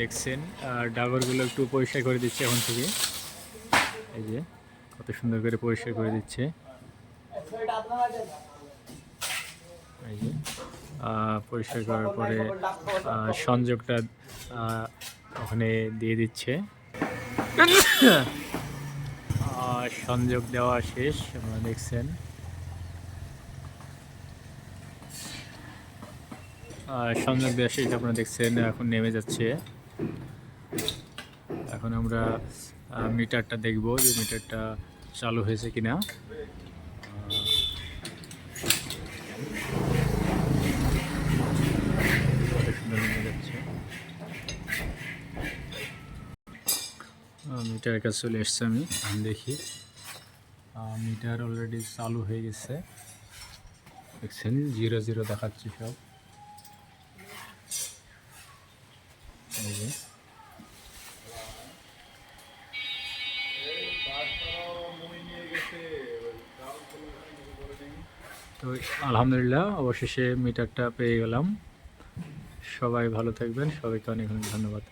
দেখছেন, আর ডাগরগুলো একটু পরিষ্কার করে দিচ্ছে এখন থেকে। এই যে, কত সুন্দর করে পরিষ্কার করে দিচ্ছে। এই যে পরিষ্কার করার পরে সংযোগটা ওখানে দিয়ে দিচ্ছে। সংযোগ দেওয়া শেষ, আপনারা দেখছেন। সংযোগ দেওয়া শেষ, আপনারা দেখছেন, এখন নেমে যাচ্ছে। এখন আমরা মিটারটা দেখব যে মিটারটা চালু হয়েছে কিনা। মিটারের কাছে চলে এসছে আমি দেখি। মিটার অলরেডি চালু হয়ে গেছে। দেখছেন জিরো জিরো দেখাচ্ছি সব। তো আলহামদুলিল্লাহ অবশেষে মিটারটা পেয়ে গেলাম। সবাই ভালো থাকবেন সবাইকে অনেক অনেক ধন্যবাদ।